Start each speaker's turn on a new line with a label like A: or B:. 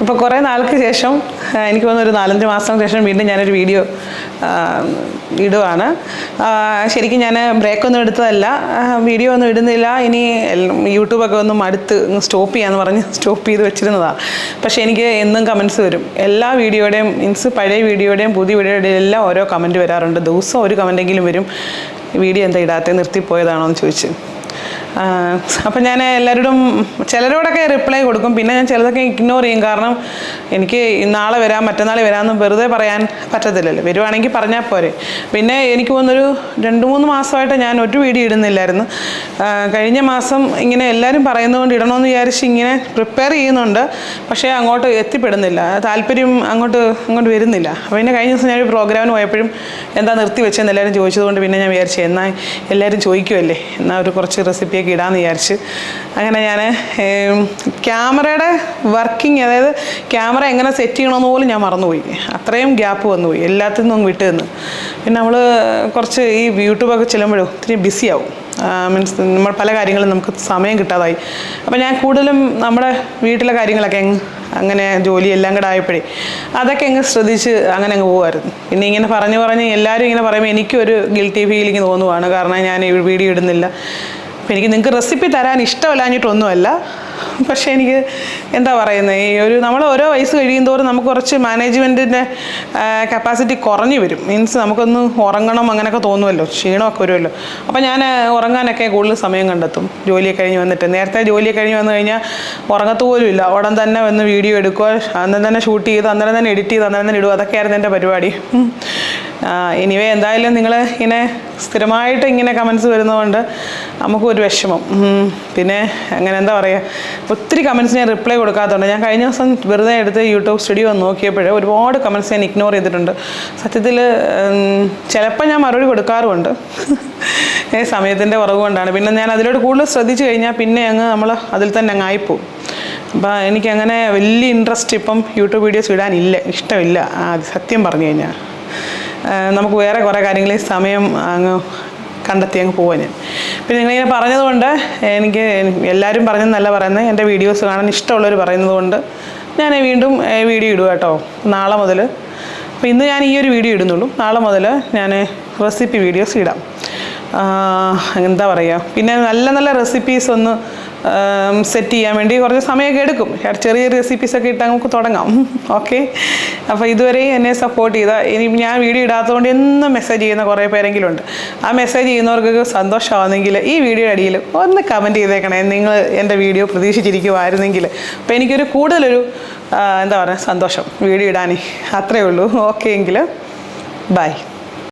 A: ഇപ്പോൾ കുറേ നാൾക്ക് ശേഷം എനിക്ക് തോന്നുന്നു ഒരു നാലഞ്ച് മാസം ശേഷം വീണ്ടും ഞാനൊരു വീഡിയോ ഇടുവാണ്. ശരിക്കും ഞാൻ ബ്രേക്കൊന്നും എടുത്തതല്ല. വീഡിയോ ഒന്നും ഇടുന്നില്ല. ഇനി യൂട്യൂബൊക്കെ ഒന്നും അടുത്ത് സ്റ്റോപ്പ് ചെയ്യാന്ന് പറഞ്ഞ് സ്റ്റോപ്പ് ചെയ്ത് വെച്ചിരുന്നതാണ് പക്ഷേ എനിക്ക് എന്നും കമൻസ് വരും. എല്ലാ വീഡിയോയുടെയും മീൻസ് പഴയ വീഡിയോയുടെയും പുതിയ വീഡിയോയുടെയും എല്ലാം ഓരോ കമന്റ് വരാറുണ്ട്. ദിവസം ഒരു കമന്റെങ്കിലും വരും. വീഡിയോ എന്താ ഇടാത്ത? നിർത്തിപ്പോയതാണോ എന്ന് ചോദിച്ച്. അപ്പം ഞാൻ എല്ലാവരോടും ചിലരോടൊക്കെ റിപ്ലൈ കൊടുക്കും. പിന്നെ ഞാൻ ചിലതൊക്കെ ഇഗ്നോർ ചെയ്യും. കാരണം എനിക്ക് നാളെ വരാം മറ്റന്നാൾ വരാമെന്ന് വെറുതെ പറയാൻ പറ്റത്തില്ലല്ലോ. വരുവാണെങ്കിൽ പറഞ്ഞാൽ പോരെ. പിന്നെ എനിക്ക് തോന്നുന്നൊരു രണ്ട് മൂന്ന് മാസമായിട്ട് ഞാൻ ഒരു വീഡിയോ ഇടുന്നില്ലായിരുന്നു. കഴിഞ്ഞ മാസം ഇങ്ങനെ എല്ലാവരും പറയുന്നതുകൊണ്ട് ഇടണമെന്ന് വിചാരിച്ച് ഇങ്ങനെ പ്രിപ്പയർ ചെയ്യുന്നുണ്ട്. പക്ഷേ അങ്ങോട്ട് എത്തിപ്പെടുന്നില്ല. താല്പര്യം അങ്ങോട്ട് അങ്ങോട്ട് വരുന്നില്ല. അപ്പോൾ പിന്നെ കഴിഞ്ഞ ദിവസം ഞാനൊരു പ്രോഗ്രാമിന് പോയപ്പോഴും എന്താ നിർത്തി വെച്ചെന്ന് എല്ലാവരും ചോദിച്ചതുകൊണ്ട് പിന്നെ ഞാൻ വിചാരിച്ചു എന്നാൽ എല്ലാവരും ചോദിക്കുമല്ലേ എന്നാൽ ഒരു കുറച്ച് റെസിപ്പിയൊക്കെ ഇടാമെന്ന് വിചാരിച്ച്. അങ്ങനെ ഞാൻ ക്യാമറയുടെ വർക്കിംഗ് അതായത് ക്യാമറ എങ്ങനെ സെറ്റ് ചെയ്യണമെന്ന് പോലും ഞാൻ മറന്നുപോയി. അത്രയും ഗ്യാപ്പ് വന്നുപോയി എല്ലാത്തിൽ നിന്നും വിട്ടു നിന്ന്. പിന്നെ നമ്മൾ കുറച്ച് ഈ യൂട്യൂബൊക്കെ ചെല്ലുമ്പോഴും ഒത്തിരി ബിസിയാവും മീൻസ് നമ്മൾ പല കാര്യങ്ങളും നമുക്ക് സമയം കിട്ടാതായി. അപ്പോൾ ഞാൻ കൂടുതലും നമ്മുടെ വീട്ടിലെ കാര്യങ്ങളൊക്കെ അങ്ങ് അങ്ങനെ ജോലി എല്ലാം കൂടെ ആയപ്പോഴേ അതൊക്കെ അങ്ങ് ശ്രദ്ധിച്ച് അങ്ങനെ അങ്ങ് പോകുമായിരുന്നു പിന്നെ ഇങ്ങനെ പറഞ്ഞു പറഞ്ഞ് എല്ലാവരും ഇങ്ങനെ പറയുമ്പോൾ എനിക്കൊരു ഗിൽറ്റി ഫീലിംഗ് തോന്നുവാണ്. കാരണം ഞാൻ വീഡിയോ ഇടുന്നില്ല. അപ്പം എനിക്ക് നിങ്ങൾക്ക് റെസിപ്പി തരാൻ ഇഷ്ടമല്ലാഞ്ഞിട്ടൊന്നുമല്ല. പക്ഷേ എനിക്ക് എന്താ പറയുന്നത് ഈ ഒരു നമ്മൾ ഓരോ വയസ്സ് കഴിയും തോറും നമുക്ക് കുറച്ച് മാനേജ്മെന്റിന്റെ കപ്പാസിറ്റി കുറഞ്ഞു വരും. മീൻസ് നമുക്കൊന്ന് ഉറങ്ങണം അങ്ങനെയൊക്കെ തോന്നുമല്ലോ ക്ഷീണമൊക്കെ വരുമല്ലോ അപ്പോൾ ഞാൻ ഉറങ്ങാനൊക്കെ കൂടുതൽ സമയം കണ്ടെത്തും. ജോലിയൊക്കെ കഴിഞ്ഞ് വന്നിട്ട്. നേരത്തെ ജോലിയൊക്കെ കഴിഞ്ഞ് വന്നു കഴിഞ്ഞാൽ ഉറങ്ങത്ത് പോലും ഇല്ല. ഉടൻ തന്നെ വന്ന് വീഡിയോ എടുക്കുക അന്നേരം തന്നെ ഷൂട്ട് ചെയ്ത് അന്നേരം തന്നെ എഡിറ്റ് ചെയ്ത് അന്നേരം തന്നെ ഇടുക. അതൊക്കെയായിരുന്നു എന്റെ പരിപാടി. ഇനിവേ എന്തായാലും നിങ്ങൾ ഇങ്ങനെ സ്ഥിരമായിട്ട് ഇങ്ങനെ കമൻസ് വരുന്നതുകൊണ്ട് നമുക്കൊരു വിഷമം. പിന്നെ അങ്ങനെ എന്താ പറയുക ഒത്തിരി കമൻസ് ഞാൻ റിപ്ലൈ കൊടുക്കാത്തതുകൊണ്ട് ഞാൻ കഴിഞ്ഞ ദിവസം വെറുതെ എടുത്ത് യൂട്യൂബ് സ്റ്റുഡിയോ നോക്കിയപ്പോൾ ഒരുപാട് കമൻസ് ഞാൻ ഇഗ്നോർ ചെയ്തിട്ടുണ്ട്. സത്യത്തിൽ ചിലപ്പോൾ ഞാൻ മറുപടി കൊടുക്കാറുമുണ്ട്. സമയത്തിന്റെ കുറവ് കൊണ്ടാണ്. പിന്നെ ഞാൻ അതിലോട്ട് കൂടുതൽ ശ്രദ്ധിച്ചു കഴിഞ്ഞാൽ പിന്നെ അങ്ങ് നമ്മൾ അതിൽ തന്നെ അങ്ങ് ആയിപ്പോവും. അപ്പോൾ എനിക്കങ്ങനെ വലിയ ഇൻട്രസ്റ്റ് ഇപ്പം യൂട്യൂബ് വീഡിയോസ് ഇടാനില്ല ഇഷ്ടമില്ല. സത്യം പറഞ്ഞു കഴിഞ്ഞാൽ. നമുക്ക് വേറെ കുറേ കാര്യങ്ങളിൽ സമയം അങ്ങ് കണ്ടെത്തി അങ്ങ് പോവാൻ ഞാൻ. പിന്നെ നിങ്ങളിങ്ങനെ പറഞ്ഞതുകൊണ്ട് എനിക്ക് എല്ലാവരും പറഞ്ഞെന്നല്ല പറയുന്നത് എന്റെ വീഡിയോസ് കാണാൻ ഇഷ്ടമുള്ളവർ പറയുന്നത് കൊണ്ട് ഞാൻ വീണ്ടും വീഡിയോ ഇടുക കേട്ടോ നാളെ മുതൽ. അപ്പോൾ ഇന്ന് ഞാൻ ഈ ഒരു വീഡിയോ ഇടുന്നുള്ളൂ. നാളെ മുതൽ ഞാൻ റെസിപ്പി വീഡിയോസ് ഇടാം. എന്താ പറയുക പിന്നെ നല്ല നല്ല റെസിപ്പീസ് ഒന്ന് സെറ്റ് ചെയ്യാൻ വേണ്ടി കുറച്ച് സമയമൊക്കെ എടുക്കും. ചെറിയ റെസിപ്പീസൊക്കെ ഇട്ട് നമുക്ക് തുടങ്ങാം. ഓക്കെ അപ്പോൾ ഇതുവരെ എന്നെ സപ്പോർട്ട് ചെയ്ത ഇനി ഞാൻ വീഡിയോ ഇടാത്തതുകൊണ്ട് എന്നും മെസ്സേജ് ചെയ്യുന്ന കുറേ പേരെങ്കിലും ഉണ്ട് ആ മെസ്സേജ് ചെയ്യുന്നവർക്ക് സന്തോഷമാണെങ്കിൽ ഈ വീഡിയോ അടിയിൽ ഒന്ന് കമന്റ് ചെയ്തേക്കണേ. നിങ്ങൾ എന്റെ വീഡിയോ പ്രതീക്ഷിച്ചിരിക്കുമായിരുന്നെങ്കിൽ അപ്പോൾ എനിക്കൊരു കൂടുതലൊരു എന്താ പറയുക സന്തോഷം. വീഡിയോ ഇടാനേ അത്രയേ ഉള്ളൂ. ഓക്കെ എങ്കിൽ. ബൈ